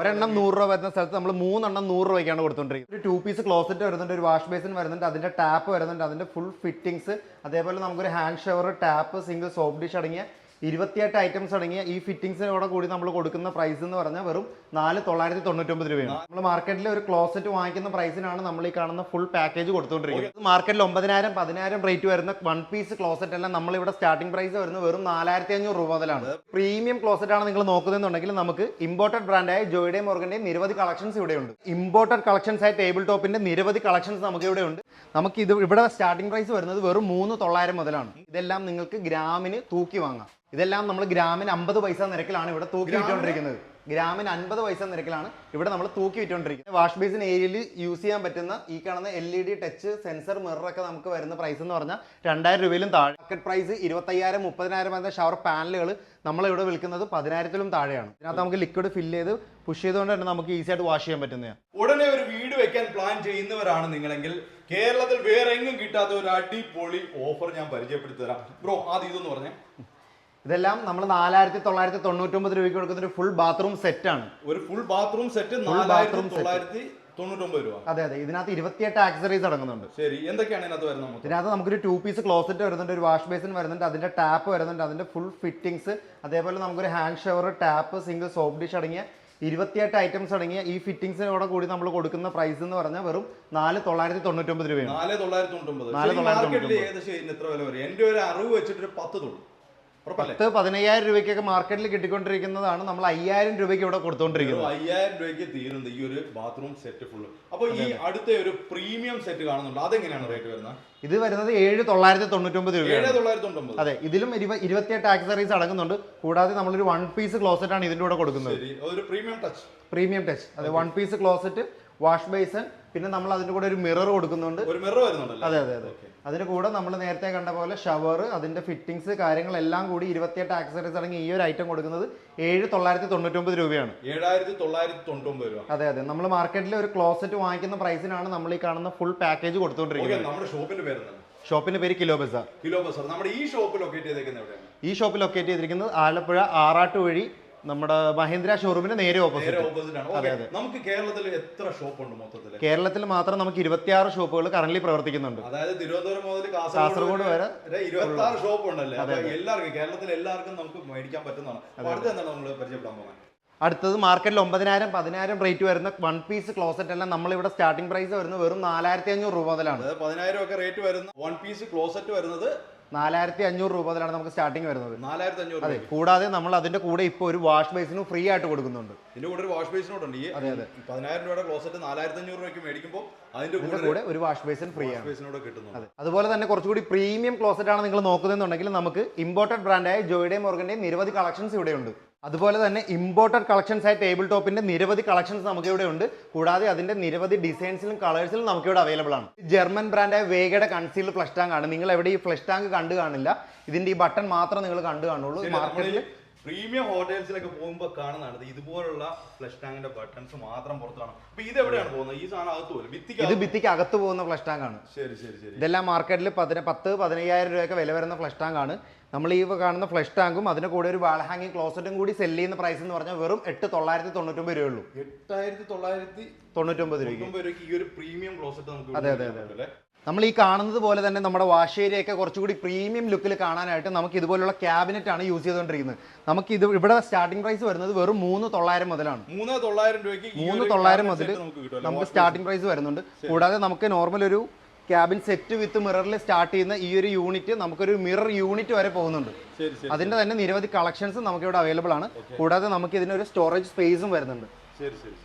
ഒരെണ്ണം നൂറ് രൂപ വരുന്ന സ്ഥലത്ത് നമ്മൾ മൂന്നെണ്ണം നൂറ് രൂപയ്ക്കാണ് കൊടുത്തോണ്ടിരിക്കുന്നത്. ഒരു ടു പീസ് ക്ലോസറ്റ് വരുന്നുണ്ട് ഒരു വാഷ് ബേസിൻ വരുന്നുണ്ട് അതിന്റെ ടാപ്പ് വരുന്നുണ്ട് അതിന്റെ ഫുൾ ഫിറ്റിംഗ്സ് അതേപോലെ നമുക്കൊരു hand shower tap single soap dish അടങ്ങിയ ഇരുപത്തിയെട്ട് ഐറ്റംസ് അടങ്ങിയ ഈ ഫിറ്റിംഗ്സിനോടെ കൂടി നമ്മൾ കൊടുക്കുന്ന പ്രൈസ് എന്ന് പറഞ്ഞാൽ വെറും നാല് തൊള്ളായിരത്തി തൊണ്ണൂറ്റൊമ്പത് രൂപയാണ്. നമ്മൾ മാർക്കറ്റിൽ ഒരു ക്ലോസറ്റ് വാങ്ങിക്കുന്ന പ്രൈസിനാണ് നമ്മൾ ഈ കാണുന്ന ഫുൾ പാക്കേജ് കൊടുത്തുകൊണ്ടിരിക്കുന്നത് മാർക്കറ്റിൽ ഒമ്പതിനായിരം പതിനായിരം റേറ്റ് വരുന്ന വൺ പീസ് ക്ലോസറ്റ് എല്ലാം നമ്മൾ ഇവിടെ സ്റ്റാർട്ടിംഗ് പ്രൈസ് വരുന്ന വെറും നാലായിരത്തി അഞ്ഞൂറ് രൂപ മുതലാണ്. പ്രീമിയം ക്ലോസറ്റ് ആണ് നിങ്ങൾ നോക്കുന്നതെന്നുണ്ടെങ്കിൽ നമുക്ക് ഇമ്പോർട്ടഡ് ബ്രാൻഡായ ജോയിഡേ മോർഗന്റെ നിരവധി കളക്ഷൻസ് ഇവിടെയുണ്ട്. ഇമ്പോർട്ടഡ് കളക്ഷൻസ് ആയ ടേബിൾ ടോപ്പിന്റെ നിരവധി കളക്ഷൻസ് നമുക്ക് ഇവിടെ ഉണ്ട് നമുക്ക് ഇത് ഇവിടെ സ്റ്റാർട്ടിംഗ് പ്രൈസ് വരുന്നത് വെറും മൂന്ന് തൊള്ളായിരം മുതലാണ്. ഇതെല്ലാം നിങ്ങൾക്ക് ഗ്രാമിന് തൂക്കി വാങ്ങാം. ഇതെല്ലാം നമ്മൾ ഗ്രാമിന് അമ്പത് പൈസ നിരക്കിലാണ് ഇവിടെ തൂക്കി വിറ്റുകൊണ്ടിരിക്കുന്നത് ഗ്രാമിന് അൻപത് പൈസ നിരക്കിലാണ് ഇവിടെ നമ്മൾ തൂക്കി വിറ്റുകൊണ്ടിരിക്കുന്നത് വാഷ് ബേസിൻ ഏരിയയിൽ യൂസ് ചെയ്യാൻ പറ്റുന്ന ഈ കാണുന്ന L E D touch sensor mirror ഒക്കെ നമുക്ക് വരുന്ന പ്രൈസ് എന്ന് പറഞ്ഞാൽ രണ്ടായിരം രൂപയിലും താഴെ. മാർക്കറ്റ് പ്രൈസ് ഇരുപത്തയ്യായിരം മുപ്പതിനായിരം വരുന്ന ഷവർ പാനലുകൾ നമ്മളിവിടെ വിൽക്കുന്നത് പതിനായിരത്തിലും താഴെയാണ്. ഇതിനകത്ത് നമുക്ക് ലിക്വിഡ് ഫില്ല് ചെയ്ത് പുഷ് ചെയ്തുകൊണ്ട് തന്നെ നമുക്ക് ഈസി ആയിട്ട് വാഷ് ചെയ്യാൻ പറ്റുന്നതാണ്. ഉടനെ ഒരു വീട് വെക്കാൻ പ്ലാൻ ചെയ്യുന്നവരാണ് നിങ്ങളെങ്കിൽ കേരളത്തിൽ വേറെ എങ്ങും കിട്ടാത്ത ഒരു അടിപൊളി ഓഫർ ഞാൻ പരിചയപ്പെടുത്തി തരാം. ബ്രോ ആദ്യം ഇതെന്ന് പറഞ്ഞേ. ഇതെല്ലാം നമ്മൾ നാലായിരത്തി തൊള്ളായിരത്തി തൊണ്ണൂറ്റൊമ്പത് രൂപയ്ക്ക് കൊടുക്കുന്ന ഒരു ഫുൾ ബാത്റൂം സെറ്റ് ആണ്. ഒരു ഫുൾ ബാത്റൂം സെറ്റ് നാലായിരത്തി. തൊള്ളായിരത്തി തൊണ്ണൂറ്റൊമ്പത് രൂപ. അതെ അതെ. ഇതിനകത്ത് ഇരുപത്തിയെട്ട് ആക്സറീസ് അടങ്ങുന്നുണ്ട്. ശരി. എന്തൊക്കെയാണ് ഇതിനകത്ത് വരുന്നത് ഇതിനകത്ത് നമുക്കൊരു ടു പീസ് ക്ലോസറ്റ് വരുന്നുണ്ട് ഒരു വാഷ് ബേസിൻ വരുന്നുണ്ട് അതിന്റെ ടാപ്പ് വരുന്നുണ്ട് അതിന്റെ ഫുൾ ഫിറ്റിംഗ്സ് അതേപോലെ നമുക്കൊരു hand shower tap single soap dish അടങ്ങിയ ഇരുപത്തിയെട്ട് ഐറ്റംസ് അടങ്ങിയ ഈ ഫിറ്റിംഗ്സിനോടെ കൂടി നമ്മൾ കൊടുക്കുന്ന പ്രൈസ് എന്ന് പറഞ്ഞാൽ വെറും നാല് തൊള്ളായിരത്തി തൊണ്ണൂറ്റൊമ്പത് രൂപയാണ്. നാല് തൊള്ളായിരത്തി തൊണ്ണൂറ്റൊമ്പത് നാല് തൊള്ളായിരത്തി മാർക്കറ്റിൽ ഏകദേശം എത്ര വില വരും. എന്റെ ഒരു അറിവ് വെച്ചിട്ട് ഒരു പത്ത് തൊള്ളു. പത്ത് പതിനയ്യായിരം രൂപയ്ക്കൊക്കെ മാർക്കറ്റിൽ കിട്ടിക്കൊണ്ടിരിക്കുന്നതാണ് നമ്മൾ അയ്യായിരം രൂപയ്ക്ക് ഇവിടെ കൊടുത്തോണ്ടിരിക്കുന്നത്. അയ്യായിരം രൂപയ്ക്ക് തീരുന്നത് ഈ ഒരു ബാത്റൂം സെറ്റ് ഫുള്ള് അപ്പൊ ഈ അടുത്ത ഒരു പ്രീമിയം സെറ്റ് കാണുന്നുണ്ട്. അതെങ്ങനെയാണ് റേറ്റ് വരുന്നത്? ഇത് വരുന്നത് ഏഴ് തൊള്ളായിരത്തി തൊണ്ണൂറ്റൊമ്പത് രൂപ അതെ ഇതിലും ഇരുപ ഇരുപത്തിയെട്ട് ആക്സറീസ് അടങ്ങുന്നുണ്ട്. കൂടാതെ നമ്മളൊരു വൺ പീസ് ക്ലോസറ്റ് ആണ് ഇതിന്റെ കൂടെ കൊടുക്കുന്നത്. പ്രീമിയം ടച്ച് പ്രീമിയം ടച്ച് അതെ one piece closet wash basin പിന്നെ നമ്മൾ അതിന്റെ കൂടെ ഒരു മിറർ കൊടുക്കുന്നുണ്ട്. ഒരു മിറർ അതെ അതെ അതെ. അതിന് കൂടെ നമ്മൾ നേരത്തെ കണ്ട പോലെ ഷവർ അതിന്റെ ഫിറ്റിംഗ്സ് കാര്യങ്ങളെല്ലാം കൂടി ഇരുപത്തിയെട്ട് ആക്സസറീസ് അടങ്ങി ഈ ഒരു ഐറ്റം കൊടുക്കുന്നത് ഏഴ് തൊള്ളായിരത്തി തൊണ്ണൂറ്റൊമ്പത് രൂപയാണ്. ഏഴായിരത്തി തൊള്ളായിരത്തി തൊണ്ണൂറ്റൊമ്പത് രൂപ. അതെ അതെ. നമ്മൾ മാർക്കറ്റിൽ ഒരു ക്ലോസറ്റ് വാങ്ങിക്കുന്ന പ്രൈസിനാണ് നമ്മൾ ഈ കാണുന്ന ഫുൾ പാക്കേജ് കൊടുത്തോണ്ടിരിക്കുന്നത് കൊടുത്തുകൊണ്ടിരിക്കുന്നത് നമ്മുടെ ഷോപ്പിന്റെ പേര് ഷോപ്പിന്റെ പേര് കിലോ ബസാർ. Kilo bazaar. നമ്മുടെ ഈ ഷോപ്പ് ലൊക്കേറ്റ് ചെയ്തേക്കുന്നത് ഈ ഷോപ്പ് ലൊക്കേറ്റ് ചെയ്തിരിക്കുന്നത് ആലപ്പുഴ ആറാട്ട് വഴി നമ്മുടെ മഹീന്ദ്ര ഷോറൂമിന് നേരെ ഓപ്പോസിറ്റ് ആണ് നമുക്ക് കേരളത്തിൽ എത്ര ഷോപ്പ് ഉണ്ട് മൊത്തത്തിൽ കേരളത്തിൽ മാത്രം നമുക്ക് ഇരുപത്തിയാറ് ഷോപ്പുകൾ കറന്റ് പ്രവർത്തിക്കുന്നുണ്ട്. അതായത് തിരുവനന്തപുരം മുതൽ കാസർഗോഡ് വരെ ഇരുപത്തി ആറ് ഷോപ്പ് ഉണ്ടല്ലേ എല്ലാവർക്കും കേരളത്തിൽ എല്ലാവർക്കും നമുക്ക് മേടിക്കാൻ പറ്റുന്നതാണ്. അടുത്ത എന്താണ് നമ്മൾ പരിചയപ്പെടാൻ പോകുന്നത്? അടുത്തത് മാർക്കറ്റിൽ ഒമ്പതിനായിരം പതിനായിരം റേറ്റ് വരുന്ന വൺ പീസ് ക്ലോസറ്റ് എല്ലാം നമ്മളിവിടെ സ്റ്റാർട്ടിംഗ് പ്രൈസ് വരുന്നത് വെറും നാലായിരത്തി അഞ്ഞൂറ് രൂപ മുതലാണ്. പതിനായിരം ഒക്കെ റേറ്റ് വരുന്ന വൺ പീസ് ക്ലോസറ്റ് വരുന്നത് നാലായിരത്തി അഞ്ഞൂറ് രൂപ മുതലാണ് നമുക്ക് സ്റ്റാർട്ടിംഗ് വരുന്നത്. നാലായിരത്തി അഞ്ഞൂറ് അതെ കൂടാതെ നമ്മൾ അതിന്റെ കൂടെ ഇപ്പോൾ ഒരു വാഷ് ബേസിനും ഫ്രീ ആയിട്ട് കൊടുക്കുന്നുണ്ട്. ഇതിന്റെ കൂടെ ഒരു വാഷ് ഈ പതിനായിരം രൂപയുടെ ക്ലോസറ്റ് നാലായിരത്തി അഞ്ഞൂറ് രൂപയ്ക്ക് മേടിക്കുമ്പോൾ അതിന്റെ കൂടെ ഒരു വാഷ് ബേസിൻ ഫ്രീ ആണ്. അതുപോലെ തന്നെ കുറച്ചുകൂടി പ്രീമിയം ക്ലോസറ്റ് ആണ് നിങ്ങൾ നോക്കുന്നതെന്നുണ്ടെങ്കിൽ നമുക്ക് ഇമ്പോർട്ടഡ് ബ്രാൻഡായ ജോയിഡേ മോർഗന്റെ നിരവധി കളക്ഷൻസ് ഇവിടെ ഉണ്ട് അതുപോലെ തന്നെ ഇമ്പോർട്ടഡ് കളക്ഷൻസ് ആയ ടേബിൾ ടോപ്പിന്റെ നിരവധി കളക്ഷൻസ് നമുക്ക് ഇവിടെ ഉണ്ട്. കൂടാതെ അതിന്റെ നിരവധി ഡിസൈൻസിലും കളേഴ്സിലും നമുക്ക് ഇവിടെ അവൈലബിൾ ആണ്. ജർമ്മൻ ബ്രാൻഡായ വേഗയുടെ കൺസീൽഡ് ഫ്ലഷ് ടാങ്ക് ആണ്. നിങ്ങൾ എവിടെ ഈ ഫ്ലഷ് ടാങ്ക് കണ്ടു കാണില്ല. ഇതിന്റെ ഈ ബട്ടൺ മാത്രം നിങ്ങൾ കണ്ടു കാണുള്ളൂ. മാർക്കറ്റിൽ പ്രീമിയം ഹോട്ടൽസിലൊക്കെ പോകുമ്പോൾ കാണുന്നതാണ് ഇതുപോലുള്ള ഫ്ലഷ് ടാങ്കിന്റെ ബട്ടൺസ് മാത്രം പുറത്താണ് അപ്പൊ ഇത് എവിടെയാണ് പോകുന്നത്? ഈ സാധനം അകത്ത് പോലും. ഭിത്തിക്ക് ഇത് ഭിത്തിക്ക് അകത്ത് പോകുന്ന ഫ്ലഷ് ടാങ്ക് ആണ്. ശരി ശരി ശരി. ഇതെല്ലാം മാർക്കറ്റിൽ പതിന പത്ത് പതിനയ്യായിരം രൂപയൊക്കെ വില വരുന്ന ഫ്ലഷ് ടാങ്ക് ആണ്. നമ്മൾ ഈ കാണുന്ന ഫ്ലഷ് ടാങ്കും അതിന് കൂടെ ഒരു വാൾ ഹാങ്ങിങ് ക്ലോസറ്റും കൂടി സെൽ ചെയ്യുന്ന പ്രൈസ് എന്ന് പറഞ്ഞാൽ വെറും എട്ട് തൊള്ളായിരത്തി തൊണ്ണൂറ്റൊമ്പത് രൂപയുള്ളൂ എട്ടായിരത്തി തൊള്ളായിരത്തി തൊണ്ണൂറ്റൊമ്പത് രൂപ ഈ ഒരു പ്രീമിയം ക്ലോസറ്റ് നമുക്ക് അതെ, അതെ അതെ? നമ്മൾ ഈ കാണുന്നത് പോലെ തന്നെ നമ്മുടെ വാഷ് ഏരിയയൊക്കെ കുറച്ചുകൂടി പ്രീമിയം ലുക്കിൽ കാണാനായിട്ട് നമുക്ക് ഇതുപോലുള്ള ക്യാബിനറ്റ് ആണ് യൂസ് ചെയ്തുകൊണ്ടിരിക്കുന്നത്. നമുക്ക് ഇത് ഇവിടെ സ്റ്റാർട്ടിംഗ് പ്രൈസ് വരുന്നത് വെറും മൂന്ന് തൊള്ളായിരം മുതലാണ്. മൂന്ന് തൊള്ളായിരം രൂപയ്ക്ക് മൂന്ന് തൊള്ളായിരം മുതൽ നമുക്ക് സ്റ്റാർട്ടിംഗ് പ്രൈസ് വരുന്നുണ്ട്. കൂടാതെ നമുക്ക് നോർമൽ ഒരു ക്യാബിൻ സെറ്റ് വിത്ത് മിററിൽ സ്റ്റാർട്ട് ചെയ്യുന്ന ഈ ഒരു യൂണിറ്റ് നമുക്കൊരു മിറർ യൂണിറ്റ് വരെ പോകുന്നുണ്ട്. അതിന്റെ തന്നെ നിരവധി കളക്ഷൻസ് നമുക്ക് ഇവിടെ അവൈലബിൾ ആണ്. കൂടാതെ നമുക്ക് ഇതിനൊരു സ്റ്റോറേജ് സ്പേസും വരുന്നുണ്ട്. ശരി ശരി.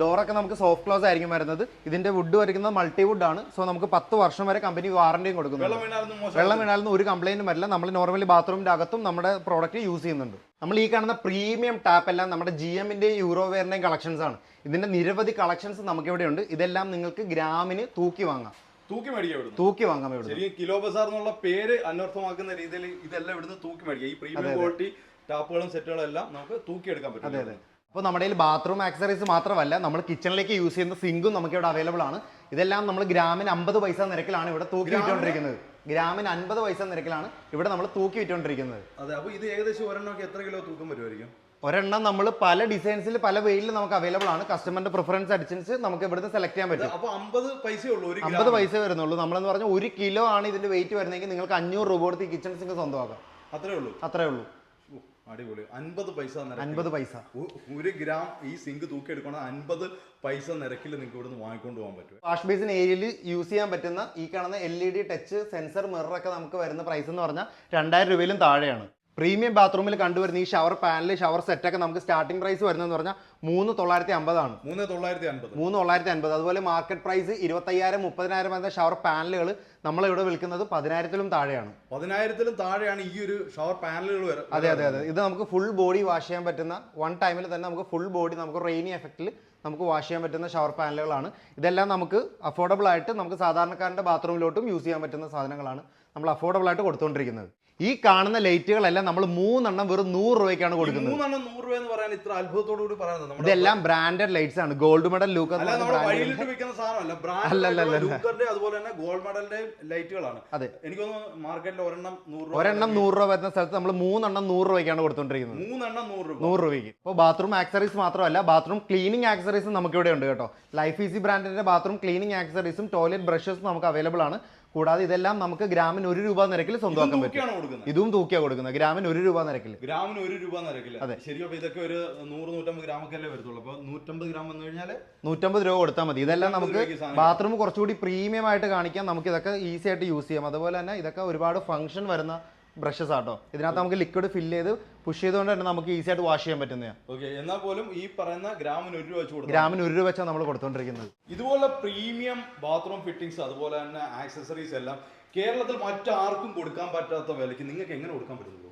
ഡോറൊക്കെ നമുക്ക് സോഫ്റ്റ് ക്ലോസ് ആയിരിക്കും വരുന്നത്. ഇതിന്റെ വുഡ് വരയ്ക്കുന്നത് മൾട്ടി വുഡ് ആണ്. സോ നമുക്ക് പത്ത് വർഷം വരെ കമ്പനി വാറന്റിയും കൊടുക്കുന്നു വെള്ളം വീണാലൊന്നും വീണാലൊന്നും ഒരു കംപ്ലൈന്റും വരില്ല. നമ്മൾ നോർമലി ബാത്റൂമിന്റെ അകത്തും നമ്മുടെ പ്രോഡക്റ്റ് യൂസ് ചെയ്യുന്നുണ്ട്. നമ്മൾ ഈ കാണുന്ന പ്രീമിയം ടാപ്പ് എല്ലാം നമ്മുടെ ജി യൂറോ യൂറോവെയറിന്റെയും കളക്ഷൻസ് ആണ്. ഇതിന്റെ നിരവധി കളക്ഷൻസ് നമുക്ക് ഇവിടെ ഉണ്ട്. ഇതെല്ലാം നിങ്ങൾക്ക് ഗ്രാമിന് തൂക്കി വാങ്ങാം. തൂക്കി ഇവിടുന്ന്. തൂക്കി വാങ്ങാം ഇവിടെ ശരിക്കും കിലോ ബസാർ എന്നുള്ള പേര് അന്വർത്ഥമാക്കുന്ന രീതിയിൽ ഇതെല്ലാം ഇവിടുന്ന് തൂക്കി മേടിക്കാം. ഈ പ്രീമിയം ക്വാളിറ്റി ടാപ്പുകളും സെറ്റുകളും എല്ലാം നമുക്ക് തൂക്കി എടുക്കാൻ പറ്റും. അതെ അതെ. അപ്പോൾ നമ്മുടെ കയ്യിൽ ബാത്റൂം ആക്സറീസ് മാത്രമല്ല നമ്മൾ കിച്ചണിലേക്ക് യൂസ് ചെയ്യുന്ന സിങ്കും നമുക്ക് ഇവിടെ അവൈലബിൾ ആണ്. ഇതെല്ലാം നമ്മൾ ഗ്രാമിന് അമ്പത് പൈസ നിരക്കിലാണ് ഇവിടെ തൂക്കി വിറ്റുകൊണ്ടിരിക്കുന്നത് ഗ്രാമിന് അൻപത് പൈസ നിരക്കിലാണ് ഇവിടെ നമ്മൾ തൂക്കി വിറ്റുകൊണ്ടിരിക്കുന്നത് അതെ അപ്പോൾ ഇത് ഏകദേശം ഒരെണ്ണമൊക്കെ എത്ര കിലോ തൂക്കം വരുമായിരിക്കും? ഒരെണ്ണം നമ്മൾ പല ഡിസൈൻസിൽ പല വെയിലിൽ നമുക്ക് അവൈലബിൾ ആണ്. കസ്റ്റമറിന്റെ പ്രിഫറൻസ് അനുസരിച്ച് നമുക്ക് ഇവിടുന്ന് സെലക്ട് ചെയ്യാൻ പറ്റും. അപ്പോൾ അമ്പത് പൈസ വരുന്നുള്ളൂ. നമ്മളെന്ന് പറഞ്ഞാൽ ഒരു കിലോ ആണ് ഇതിന്റെ വെയിറ്റ് വരുന്നതെങ്കിൽ നിങ്ങൾക്ക് അഞ്ഞൂറ് രൂപ കൊടുത്ത് കിച്ചൺ സിങ്ക് സ്വന്തമാക്കാം. അത്രേ ഉള്ളൂ. അത്രേ ഉള്ളൂ. അടിപൊളി. അൻപത് പൈസ അൻപത് പൈസ. ഒരു ഗ്രാം ഈ സിങ്ക് തൂക്കി എടുക്കണ അൻപത് പൈസ നിരക്കിൽ നിങ്ങൾക്ക് ഇവിടുന്ന് വാങ്ങിക്കൊണ്ട് പോകാൻ പറ്റും. വാഷ് ബേസിൻ ഏരിയയിൽ യൂസ് ചെയ്യാൻ പറ്റുന്ന ഈ കാണുന്ന L E D touch sensor മിററൊക്കെ നമുക്ക് വരുന്ന പ്രൈസ് എന്ന് പറഞ്ഞാൽ രണ്ടായിരം രൂപയിലും താഴെയാണ്. പ്രീമിയം ബാത്റൂമിൽ കണ്ടുവരുന്ന ഈ ഷവർ പാനൽ ഷവർ സെറ്റൊക്കെ നമുക്ക് സ്റ്റാർട്ടിംഗ് പ്രൈസ് വരുന്നതെന്ന് പറഞ്ഞാൽ മൂന്ന് തൊള്ളായിരത്തി അമ്പതാണ്. മൂന്ന് തൊള്ളായിരത്തി അമ്പത് മൂന്ന് തൊള്ളായിരത്തി അമ്പത് അതുപോലെ മാർക്കറ്റ് പ്രൈസ് ഇരുപത്തയ്യായിരം മുപ്പതിനായിരം വരുന്ന ഷവർ പാനലുകൾ നമ്മൾ ഇവിടെ വിൽക്കുന്നത് പതിനായിരത്തിലും താഴെയാണ്. പതിനായിരത്തിലും താഴെയാണ് ഈ ഒരു ഷവർ പാനലുകൾ അതെ അതെ അതെ. ഇത് നമുക്ക് ഫുൾ ബോഡി വാഷ് ചെയ്യാൻ പറ്റുന്ന വൺ ടൈമിൽ തന്നെ നമുക്ക് ഫുൾ ബോഡി നമുക്ക് റെയിനി എഫക്റ്റിൽ നമുക്ക് വാഷ് ചെയ്യാൻ പറ്റുന്ന ഷവർ പാനലുകളാണ്. ഇതെല്ലാം നമുക്ക് അഫോർഡബിൾ ആയിട്ട് നമുക്ക് സാധാരണക്കാരന്റെ ബാത്റൂമിലോട്ടും യൂസ് ചെയ്യാൻ പറ്റുന്ന സാധനങ്ങളാണ് നമ്മൾ അഫോർഡബിൾ ആയിട്ട് കൊടുത്തുകൊണ്ടിരിക്കുന്നത്. ഈ കാണുന്ന ലൈറ്റുകളെല്ലാം നമ്മൾ മൂന്നെണ്ണം വെറും നൂറ് രൂപയ്ക്കാണ് കൊടുക്കുന്നത്. മൂന്നെണ്ണം നൂറ് രൂപ എന്ന് പറയാൻ ഇത്ര അത്ഭുതത്തോടു കൂടി പറയുന്നത് ഇതെല്ലാം ബ്രാൻഡഡ് ലൈറ്റ്സ് ആണ്. ഗോൾഡ് മെഡൽ ലൂക്ക് അല്ല നമ്മുടെ വഴിയിലിട്ട് വെക്കുന്ന സാധനമല്ല ബ്രാൻഡ് ലൂക്കറിന്റെ അതുപോലെ തന്നെ ഗോൾഡ് ലൈറ്റുകളാണ്. അതെ. എനിക്ക് തോന്നുന്നു മാർക്കറ്റിൽ ഒരെണ്ണം നൂറ് രൂപ ഒരെണ്ണം നൂറ് രൂപ വരുന്ന സ്ഥലത്ത് നമ്മൾ മൂന്നെണ്ണം നൂറ് രൂപയ്ക്കാണ് കൊടുത്തോണ്ടിരിക്കുന്നത്. മൂന്നെണ്ണം നൂറ് രൂപ. നൂറ് രൂപയ്ക്ക്. ഇപ്പോൾ ബാത്റൂം ആക്സറീസ് മാത്രമല്ല ബാത്റൂം ക്ലീനിങ് ആക്സറീസും നമുക്ക് ഇവിടെ ഉണ്ട് കേട്ടോ ലൈഫ് ഈസി ബ്രാൻഡിന്റെ ബാത്റൂം ക്ലീനിങ് ആക്സറീസും ടോയ്ലറ്റ് ബ്രഷസും നമുക്ക് അവൈലബിൾ ആണ്. കൂടാതെ ഇതെല്ലാം നമുക്ക് ഗ്രാമിന് ഒരു രൂപ നിരക്കിൽ സ്വന്തമാക്കാൻ പറ്റും. ഇതും തൂക്കിയാ കൊടുക്കുന്നത്. ഗ്രാമിന് ഒരു രൂപ നിരക്കിൽ. ഗ്രാമിന് ഒരു രൂപ നിരക്കിൽ. അതെ. ശരി അപ്പൊ ഇതൊക്കെ ഒരു നൂറ് നൂറ്റമ്പത് ഗ്രാമൊക്കെ അല്ലേ വരത്തുള്ളൂ. അപ്പൊ നൂറ്റമ്പത് ഗ്രാം വന്നു കഴിഞ്ഞാൽ നൂറ്റമ്പത് രൂപ കൊടുത്താൽ മതി. ഇതെല്ലാം നമുക്ക് ബാത്റൂം കുറച്ചുകൂടി പ്രീമിയം ആയിട്ട് കാണിക്കാം. നമുക്ക് ഇതൊക്കെ ഈസി ആയിട്ട് യൂസ് ചെയ്യാം. അതുപോലെ തന്നെ ഇതൊക്കെ ഒരുപാട് ഫംഗ്ഷൻ വരുന്ന ബ്രഷസ് ആട്ടോ. ഇതിനകത്ത് നമുക്ക് ലിക്വിഡ് ഫില്ല് ചെയ്ത് പുഷ് ചെയ്തുകൊണ്ട് തന്നെ നമുക്ക് ഈസി ആയിട്ട് വാഷ് ചെയ്യാൻ പറ്റുന്നതാണ് ഓക്കെ എന്നാൽ പോലും ഈ പറയുന്ന ഗ്രാമിന് ഒരു രൂപ വെച്ച് കൊടുക്കും ഗ്രാമിന് ഒരു രൂപ വെച്ചാണ് നമ്മൾ കൊടുത്തോണ്ടിരിക്കുന്നത്. ഇതുപോലെ പ്രീമിയം ബാത്റൂം ഫിറ്റിംഗ്സ് അതുപോലെ തന്നെ ആക്സസറീസ് എല്ലാം കേരളത്തിൽ മറ്റാർക്കും കൊടുക്കാൻ പറ്റാത്ത വിലയ്ക്ക് നിങ്ങൾക്ക് എങ്ങനെ കൊടുക്കാൻ പറ്റുള്ളൂ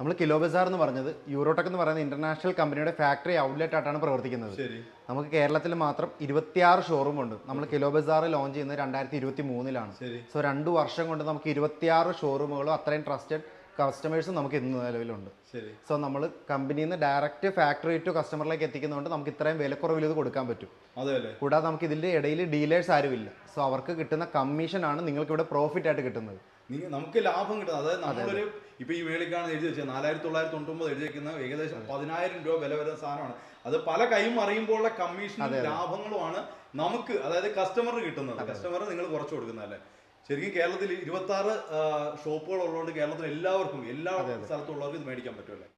നമ്മൾ കിലോ ബസാർ എന്ന് പറഞ്ഞത് യൂറോടെക് എന്ന് പറയുന്ന ഇന്റർനാഷണൽ കമ്പനിയുടെ ഫാക്ടറി ഔട്ട്ലെറ്റ് ആയിട്ടാണ് പ്രവർത്തിക്കുന്നത്. നമുക്ക് കേരളത്തിൽ മാത്രം ഇരുപത്തിയാറ് ഷോറൂം ഉണ്ട്. നമ്മൾ കിലോ ബസാർ ലോഞ്ച് ചെയ്യുന്നത് രണ്ടായിരത്തി ഇരുപത്തി മൂന്നിലാണ് സോ രണ്ട് വർഷം കൊണ്ട് നമുക്ക് ഇരുപത്തിയാറ് ഷോറൂമുകളും അത്രയും ട്രസ്റ്റഡ് കസ്റ്റമേഴ്സും നമുക്ക് ഇന്ന് നിലവിലുണ്ട്. സോ നമ്മൾ കമ്പനിയിൽ നിന്ന് ഡയറക്റ്റ് ഫാക്ടറി ടു കസ്റ്റമറിലേക്ക് എത്തിക്കുന്നതുകൊണ്ട് നമുക്ക് ഇത്രയും വിലക്കുറവിൽ ഇത് കൊടുക്കാൻ പറ്റും. കൂടാതെ നമുക്ക് ഇതിന്റെ ഇടയിൽ ഡീലേഴ്സ് ആരുമില്ല. സോ അവർക്ക് കിട്ടുന്ന കമ്മീഷൻ ആണ് നിങ്ങൾക്ക് ഇവിടെ പ്രോഫിറ്റ് ആയിട്ട് കിട്ടുന്നത്. നമുക്ക് ലാഭം കിട്ടുന്നത് അതായത് നമ്മളൊരു ഇപ്പൊ ഈ വേളിക്കാണ് എഴുതി വെച്ചത് നാലായിരത്തി തൊള്ളായിരത്തി തൊണ്ണൂമ്പത് എഴുതി വെക്കുന്ന ഏകദേശം പതിനായിരം രൂപ വില വരുന്ന സാധനമാണ്. അത് പല കൈയും അറിയുമ്പോഴുള്ള കമ്മീഷനും ലാഭങ്ങളുമാണ് നമുക്ക് അതായത് കസ്റ്റമറിന് കിട്ടുന്നത്. കസ്റ്റമർ നിങ്ങൾ കുറച്ച് കൊടുക്കുന്നതല്ലേ ശരിക്കും കേരളത്തിൽ ഇരുപത്തി ആറ് ഷോപ്പുകൾ ഉള്ളതുകൊണ്ട് കേരളത്തിൽ എല്ലാവർക്കും എല്ലാ സ്ഥലത്തുള്ളവർക്കും ഇത് മേടിക്കാൻ പറ്റുമല്ലേ